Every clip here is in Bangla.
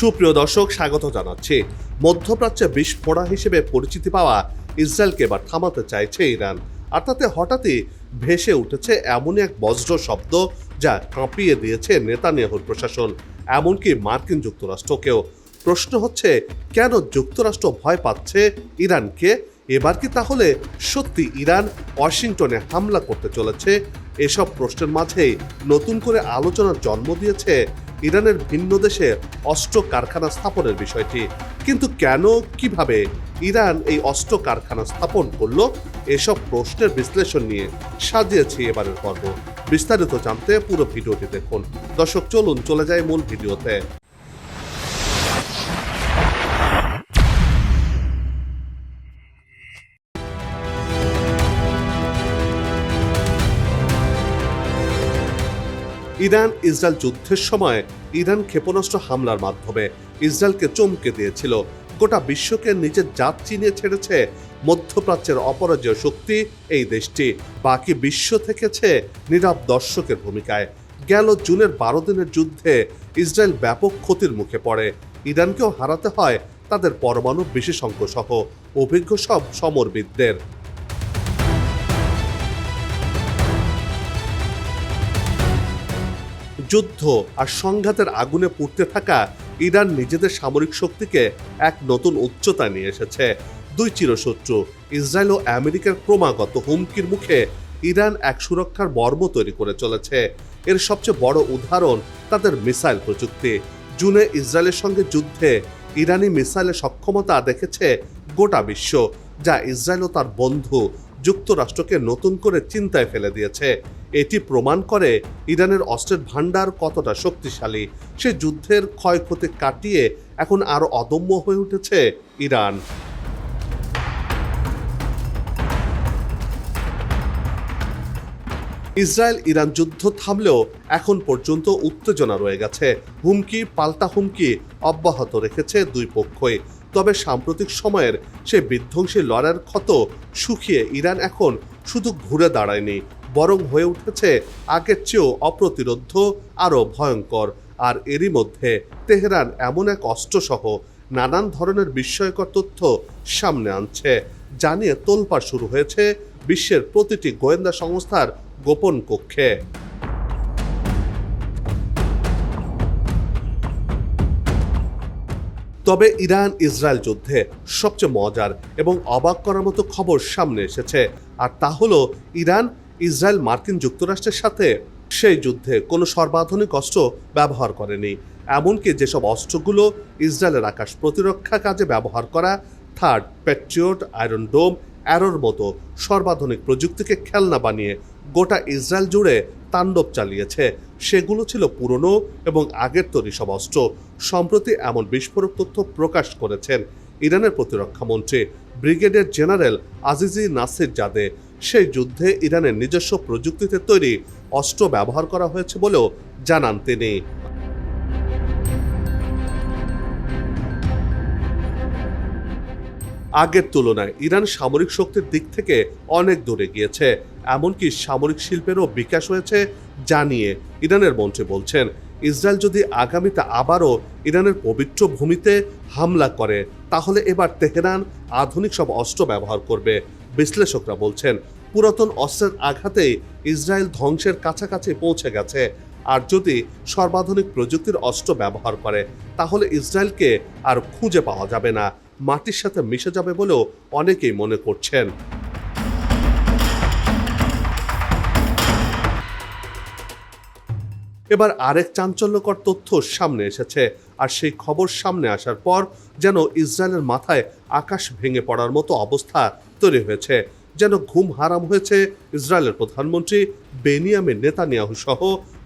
সুপ্রিয় দর্শক, স্বাগত জানাচ্ছি। মধ্যপ্রাচ্যে বিস্ফোড়া হিসেবে পরিচিতি পাওয়া ইসরায়েলকে এবার থামাতে চাইছে ইরান। আর তাতে হঠাৎই ভেসে উঠেছে এমনই এক বজ্র শব্দ যা কাঁপিয়ে দিয়েছে নেতানিয়াহুর প্রশাসন। এমনকি মার্কিন যুক্তরাষ্ট্রকেও। প্রশ্ন হচ্ছে, কেন যুক্তরাষ্ট্র ভয় পাচ্ছে ইরানকে? এবার কি তাহলে সত্যি ইরান ওয়াশিংটনে হামলা করতে চলেছে? এসব প্রশ্নের মাঝেই নতুন করে আলোচনার জন্ম দিয়েছে ইরানের ভিন্ন দেশে অস্ত্র কারখানা স্থাপনের বিষয়টি। কিন্তু কেন, কীভাবে ইরান এই অস্ত্র কারখানা স্থাপন করল, এসব প্রশ্নের বিশ্লেষণ নিয়ে সাজিয়েছি এবারের পর্ব। বিস্তারিত জানতে পুরো ভিডিওটি দেখুন। দর্শক, চলুন চলে যায় মূল ভিডিওতে। ইরান ইসরায়েল যুদ্ধের সময় ইরান ক্ষেপণাস্ত্র হামলার মাধ্যমে ইসরায়েলকে চমকে দিয়েছিল। গোটা বিশ্বকে নিজের জাত চিনিয়ে ছেড়েছে মধ্যপ্রাচ্যের অপরাজয় শক্তি এই দেশটি। বাকি বিশ্ব থেকেছে নীরব দর্শকের ভূমিকায়। গেল জুনের বারো দিনের যুদ্ধে ইসরায়েল ব্যাপক ক্ষতির মুখে পড়ে। ইরানকেও হারাতে হয় তাদের পরমাণু বিশেষজ্ঞ সহ অভিজ্ঞ সব সমরবিদদের। যুদ্ধ আর সংঘাতের আগুনে পুড়তে থাকা ইরান নিজেদের সামরিক শক্তিকে এক নতুন উচ্চতা নিয়ে এসেছে। দুই চিরশত্রু, ইসরায়েল ও আমেরিকার ক্রমাগত হুমকির মুখে ইরান এক সুরক্ষার বর্ম তৈরি করে চলেছে। এর সবচেয়ে বড় উদাহরণ তাদের মিসাইল প্রযুক্তি। জুনে ইসরায়েলের সঙ্গে যুদ্ধে ইরানি মিসাইলের সক্ষমতা দেখেছে গোটা বিশ্ব, যা ইসরায়েল ও তার বন্ধু যুক্তরাষ্ট্রকে নতুন করে চিন্তায় ফেলে দিয়েছে। এটি প্রমাণ করে ইরানের অস্ত্রের ভাণ্ডার কতটা শক্তিশালী। সে যুদ্ধের ক্ষয়ক্ষতি কাটিয়ে এখন আরও অদম্য হয়ে উঠেছে ইরান। ইসরায়েল ইরান যুদ্ধ থামলেও এখন পর্যন্ত উত্তেজনা রয়ে গেছে। হুমকি, পাল্টা হুমকি অব্যাহত রেখেছে দুই পক্ষই। তবে সাম্প্রতিক সময়ের সে বিধ্বংসী লড়ার ক্ষত শুকিয়ে ইরান এখন শুধু ঘুরে দাঁড়ায়নি, বরং হয়ে উঠেছে আগের চেয়েও অপ্রতিরোধ আরও ভয়ঙ্কর। আর এরই মধ্যে তেহরান এমন এক অস্ত্রসহ নানান ধরনের বিস্ময়কর তথ্য সামনে আনছে জানিয়ে তোলপাড় শুরু হয়েছে বিশ্বের প্রতিটি গোয়েন্দা সংস্থার গোপন কক্ষে। তবে ইরান ইসরায়েল যুদ্ধে সবচেয়ে মজার এবং অবাক করার মতো খবর সামনে এসেছে। আর তা হলো, ইরান ইসরায়েল মার্কিন যুক্তরাষ্ট্রের সাথে সেই যুদ্ধে কোনো সর্বাধুনিক অস্ত্র ব্যবহার করেনি। এমনকি যেসব অস্ত্রগুলো ইসরায়েলের আকাশ প্রতিরক্ষা কাজে ব্যবহার করা, থার্ড প্যাট্রিয়ট আয়রন ডোম, অ্যারোর মতো সর্বাধুনিক প্রযুক্তিকে খেলনা বানিয়ে গোটা ইসরায়েল জুড়ে তাণ্ডব চালিয়েছে। সেগুলো ছিল পুরনো এবং আগের তৈরি সব অস্ত্র। সম্প্রতি এমন বিস্ফোরক তথ্য প্রকাশ করেছেন ইরানের প্রতিরক্ষা মন্ত্রী brigadier general Azizi Nasirzadeh. সেই যুদ্ধে ইরানের নিজস্ব প্রযুক্তিতে তৈরি অস্ত্র ব্যবহার করা হয়েছে বলেও জানান তিনি। আগের তুলনায় ইরান সামরিক শক্তির দিক থেকে অনেক দূরে গিয়েছে। এমনকি সামরিক শিল্পেরও বিকাশ হয়েছে জানিয়ে ইরানের মন্ত্রী বলছেন। ইসরায়েল যদি আগামীতে আবারও ইরানের পবিত্র ভূমিতে হামলা করে, তাহলে এবার তেহরান আধুনিক সব অস্ত্র ব্যবহার করবে, বিশ্লেষকরা বলছেন। পুরাতন অস্ত্রের আঘাতেই ইসরায়েল ধ্বংসের কাছাকাছি পৌঁছে গেছে। আর যদি সর্বাধুনিক প্রযুক্তির অস্ত্র ব্যবহার করে, তাহলে ইসরায়েলকে আর খুঁজে পাওয়া যাবে না। মাটির সাথে মিশে যাবে বলেও অনেকেই মনে করছেন। এবার আরেক চাঞ্চল্যকর তথ্য সামনে এসেছে, আর সেই খবর সামনে আসার পর যেন ইসরায়েলের মাথায় আকাশ ভেঙে পড়ার মতো অবস্থা তৈরি হয়েছে, যেন ঘুম হারাম হয়েছে ইসরায়েলের প্রধানমন্ত্রী বেনিয়ামের নেতানিয়াহু সহ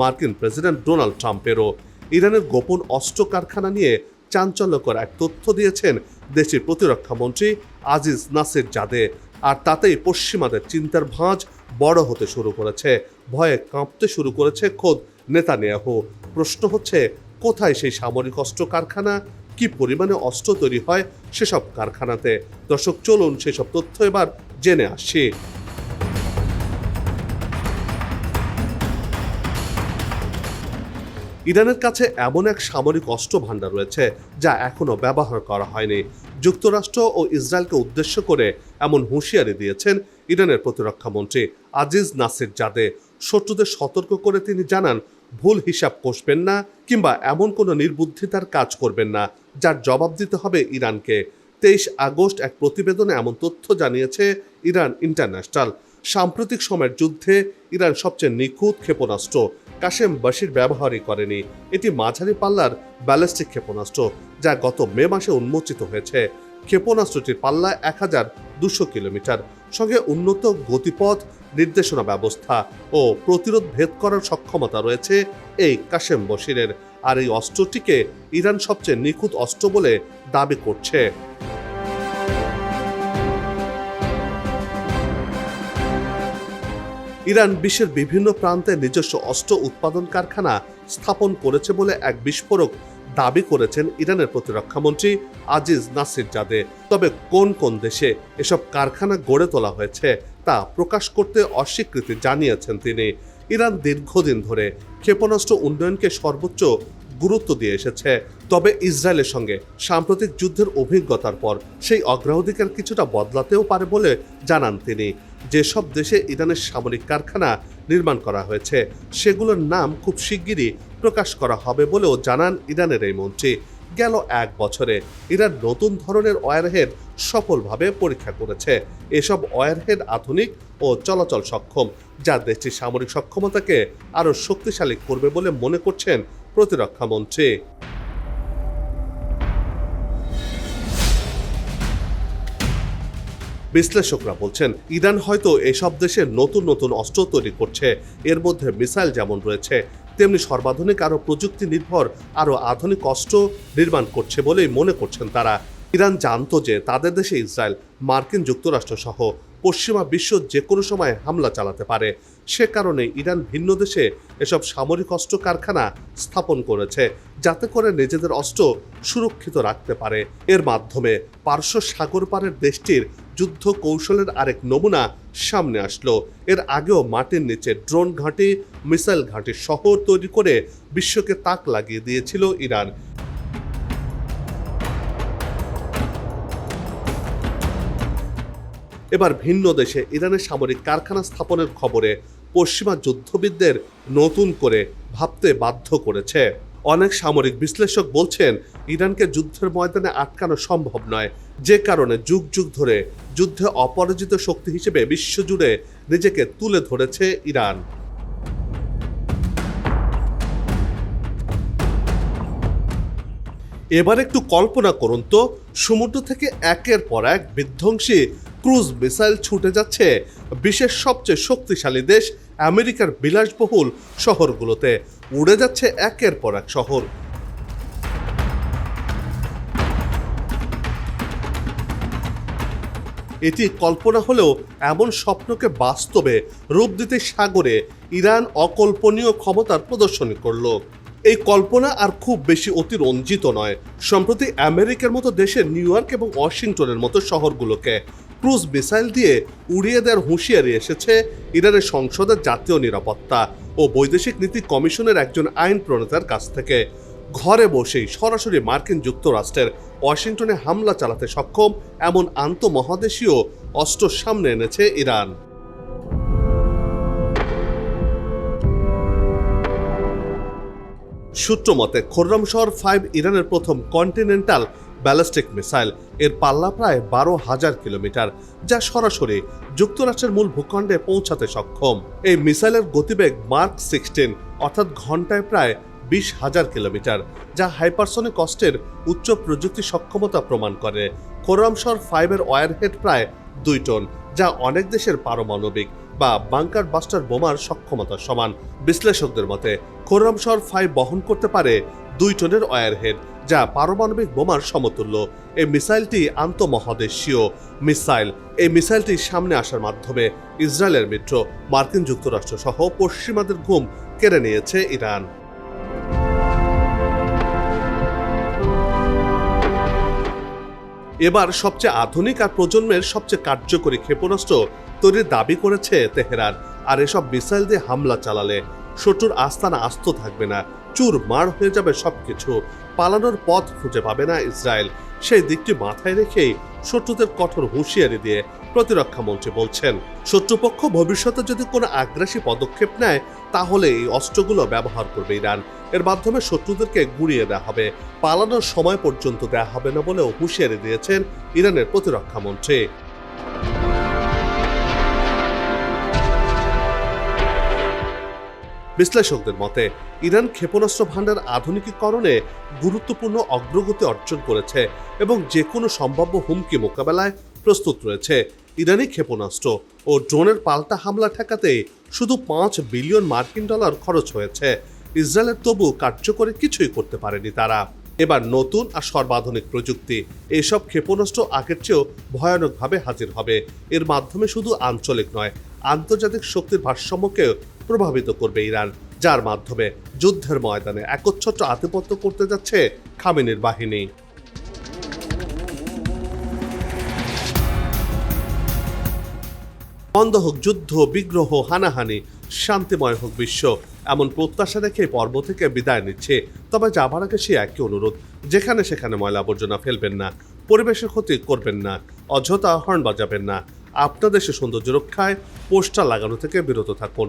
মার্কিন প্রেসিডেন্ট ডোনাল্ড ট্রাম্পেরও। ইরানের গোপন অস্ত্র কারখানা নিয়ে চাঞ্চল্যকর এক তথ্য দিয়েছেন দেশটির প্রতিরক্ষা মন্ত্রী আজিজ নাসির জাদে। আর তাতেই পশ্চিমাদের চিন্তার ভাঁজ বড় হতে শুরু করেছে। ভয়ে কাঁপতে শুরু করেছে খোদ নেতানিয়াহু। প্রশ্ন হচ্ছে, কোথায় সেই সামরিক অস্ত্র কারখানা কি পরিমাণে অস্ত্র তৈরি হয় সেসব কারখানাতে? দর্শক, চলুন সেসব তথ্য এবার জেনে আসছি ইরানের কাছে এমন এক সামরিক অস্ত্র ভাণ্ডার রয়েছে যা এখনও ব্যবহার করা হয়নি। যুক্তরাষ্ট্র ও ইসরায়েলকে উদ্দেশ্য করে এমন হুঁশিয়ারি দিয়েছেন ইরানের প্রতিরক্ষা মন্ত্রী আজিজ নাসির জাদে। শত্রুদের সতর্ক করে তিনি জানান, ভুল হিসাব কষবেন না কিংবা এমন কোনো নির্বুদ্ধিতার কাজ করবেন না, যার জবাব দিতে হবে ইরানকে। তেইশ আগস্ট এক প্রতিবেদনে এমন তথ্য জানিয়েছে ইরান ইন্টারন্যাশনাল। সাম্প্রতিক সময়ের যুদ্ধে ইরান সবচেয়ে নিখুঁত ক্ষেপণাস্ত্র কাশেম বাশির ব্যবহারই করেনি। এটি মাঝারি পাল্লার ব্যালিস্টিক ক্ষেপণাস্ত্র যা গত মে মাসে উন্মোচিত হয়েছে। ক্ষেপণাস্ত্রটির পাল্লা এক হাজার দুশো কিলোমিটার, সঙ্গে উন্নত গতিপথ, নির্দেশনা ব্যবস্থা ও প্রতিরোধ ভেদ করার সক্ষমতা রয়েছে এই কাশেম বশিরের। আর এই অস্ত্রটিকে ইরান সবচেয়ে নিখুঁত অস্ত্র বলে দাবি করছে। ইরান বিশ্বের বিভিন্ন প্রান্তে নিজস্ব অস্ত্র উৎপাদন কারখানা স্থাপন করেছে বলে এক বিস্ফোরক দাবি করেছেন ইরানের প্রতিরক্ষামন্ত্রী আজিজ নাসির জাদে তবে কোন কোন দেশে এসব কারখানা গড়ে তোলা হয়েছে তা প্রকাশ করতে অস্বীকৃতি জানিয়েছেন তিনি। ইরান দীর্ঘদিন ধরে ক্ষেপণাস্ত্র উন্নয়নকে সর্বোচ্চ গুরুত্ব দিয়ে এসেছে। তবে ইসরায়েলের সঙ্গে সাম্প্রতিক যুদ্ধের অভিজ্ঞতার পর সেই অগ্রাধিকার কিছুটা বদলাতেও পারে বলে জানান তিনি। যেসব দেশে ইরানের সামরিক কারখানা নির্মাণ করা হয়েছে, সেগুলোর নাম খুব শিগগিরই প্রকাশ করা হবে বলেও জানান ইরানের এই মন্ত্রী। গেল এক বছরে ইরান নতুন ধরনের ওয়ারহেড সফলভাবে পরীক্ষা করেছে। এসব ওয়ারহেড আধুনিক ও চলাচল সক্ষম, যা দেশটির সামরিক সক্ষমতাকে আরও শক্তিশালী করবে বলে মনে করছেন প্রতিরক্ষা মন্ত্রী। বিশ্লেষকরা বলছেন, ইরান হয়তো এসব দেশে নতুন নতুন অস্ত্র তৈরি করছে। এর মধ্যে মিসাইল যেমন রয়েছে, তেমনি সর্বাধুনিক আরও প্রযুক্তি নির্ভর আরও আধুনিক অস্ত্র নির্মাণ করছে বলেই মনে করছেন তারা। ইরান জানত যে তাদের দেশে ইসরায়েল, মার্কিন যুক্তরাষ্ট্র সহ পশ্চিমা বিশ্ব যে কোনো সময় হামলা চালাতে পারে। সে কারণে ইরান ভিন্ন দেশে এসব সামরিক অস্ত্র কারখানা স্থাপন করেছে, যাতে করে নিজেদের অস্ত্র সুরক্ষিত রাখতে পারে। এর মাধ্যমে পার্শ্ব সাগর পারের দেশটির যুদ্ধ কৌশলের আরেক নমুনা সামনে আসলো। এর আগেও মাটির নিচে ড্রোন ঘাঁটি, মিসাইল ঘাঁটি শহর তৈরি করে বিশ্বকে তাক লাগিয়ে দিয়েছিল ইরান। এবার ভিন্ন দেশে ইরানের সামরিক কারখানা স্থাপনের খবরে পশ্চিমা যুদ্ধবিদদের নতুন করে ভাবতে বাধ্য করেছে। অনেক সামরিক বিশ্লেষক বলছেন, ইরানকে যুদ্ধের ময়দানে আটকানো সম্ভব নয়। যে কারণে যুগ যুগ ধরে যুদ্ধে অপরাজিত শক্তি হিসেবে বিশ্বজুড়ে নিজেকে তুলে ধরেছে ইরান। এবার একটু কল্পনা করুন তো, সমুদ্র থেকে একের পর এক বিধ্বংসী ক্রুজ মিসাইল ছুটে যাচ্ছে বিশ্বের সবচেয়ে শক্তিশালী দেশ আমেরিকার বিলাসবহুল শহরগুলোতে। উড়ে যাচ্ছে একের পর এক শহর। এটি কল্পনা হলেও এমন স্বপ্নকে বাস্তবে রূপ দিতে সাগরে ইরান অকল্পনীয় ক্ষমতার প্রদর্শনী করল। এই কল্পনা আর খুব বেশি অতিরঞ্জিত নয়। সম্প্রতি আমেরিকার মতো দেশের নিউ ইয়র্ক এবং ওয়াশিংটনের মতো শহরগুলোকে ক্রুজ মিসাইল দিয়ে উড়িয়ে দেওয়ার হুঁশিয়ারি এসেছে ইরানের সংসদের জাতীয় নিরাপত্তা ও বৈদেশিক নীতি কমিশনের একজন আইন প্রণেতার কাছ থেকে। ঘরে বসেই সরাসরি মার্কিন যুক্তরাষ্ট্রের ওয়াশিংটনে হামলা চালাতে সক্ষম এমন আন্তঃমহাদেশীয় অস্ত্র সামনে এনেছে ইরান। সূত্র মতে খোর্রাম শহর ফাইভ ইরানের প্রথম কন্টিনেন্টাল ব্যালিস্টিক মিসাইল। এর পাল্লা প্রায় বারো হাজার কিলোমিটার, যা সরাসরি যুক্তরাষ্ট্রের মূল ভূখণ্ডে পৌঁছাতে সক্ষম। এই মিসাইলের গতিবেগ মার্ক সিক্সটিন, অর্থাৎ ঘন্টায় প্রায় বিশ হাজার কিলোমিটার, যা হাইপারসনিক কস্টের উচ্চ প্রযুক্তি সক্ষমতা প্রমাণ করে। কোরামসর ফাইভের ওয়ারহেড প্রায় দুই টন, যা অনেক দেশের পারমাণবিক। বা বাংকার বাস্টার বোমার সক্ষমতার সমান। বিশ্লেষকদের মতে খোরামশর ফাইভ বহন করতে পারে দুই টনের ওয়ারহেড, যা পারমাণবিক বোমার সমতুল্য। এই মিসাইলটি আন্তঃমহাদেশীয় মিসাইল। এই মিসাইলটি সামনে আসার মাধ্যমে ইসরায়েলের মিত্র মার্কিন যুক্তরাষ্ট্র সহ পশ্চিমাদের ঘুম কেড়ে নিয়েছে ইরান। এবার সবচেয়ে আধুনিক আর প্রজন্মের সবচেয়ে কার্যকরী ক্ষেপণাস্ত্র তৈরির দাবি করেছে তেহরান। আর এসব মিসাইল দিয়ে হামলা চালালে শত্রুর আস্তানা আস্ত থাকবে না, চুর মার হয়ে যাবে সবকিছু। পালানোর পথ খুঁজে পাবে না ইসরায়েল। সেই দিকটি মাথায় রেখেই শত্রুদের কঠোর হুঁশিয়ারি দিয়ে প্রতিরক্ষা মন্ত্রী বলছেন, শত্রুপক্ষ ভবিষ্যতে যদি কোনো আগ্রাসী পদক্ষেপ নেয়, তাহলে এই অস্ত্রগুলো ব্যবহার করবে ইরান। এর মাধ্যমে শত্রুদেরকে গুড়িয়ে দেওয়া হবে। পালানোর সময় পর্যন্ত দেওয়া হবে না বলেও হুঁশিয়ারি দিয়েছেন ইরানের প্রতিরক্ষা মন্ত্রী। বিশ্লেষকদের মতে, ইরান ক্ষেপণাস্ত্র ভাণ্ডার আধুনিকীকরণে গুরুত্বপূর্ণ অগ্রগতি অর্জন করেছে এবং যে কোনো সম্ভাব্য হুমকি মোকাবেলায় প্রস্তুত রয়েছে। ইরানি ক্ষেপণাস্ত্র ও ড্রোনের পাল্টা হামলা ঠেকাতে শুধু পাঁচ বিলিয়ন মার্কিন ডলার খরচ হয়েছে। ইসরায়েলের তবু কার্যকরী কিছুই করতে পারেনি তারা। এবার নতুন আর সর্বাধুনিক প্রযুক্তি এইসব ক্ষেপণাস্ত্র আগের চেয়েও ভয়ানকভাবে হাজির হবে। এর মাধ্যমে শুধু আঞ্চলিক নয়, আন্তর্জাতিক শক্তির ভারসাম্যকেও প্রভাবিত করবে ইরান, যার মাধ্যমে যুদ্ধের ময়দানে একচ্ছত্র আধিপত্য করতে যাচ্ছে খামেনির বাহিনী। বন্ধ হোক যুদ্ধ, বিগ্রহ, হানাহানি, শান্তিময় হোক বিশ্ব, এমন প্রত্যাশা রেখে পর্ব থেকে বিদায় নিচ্ছে। তবে যাবার আগে সে একই অনুরোধ, যেখানে সেখানে ময়লা আবর্জনা ফেলবেন না, পরিবেশের ক্ষতি করবেন না, অযথা হর্ন বাজাবেন না। আপনাদের সৌন্দর্য রক্ষায় পোস্টার লাগানো থেকে বিরত থাকুন।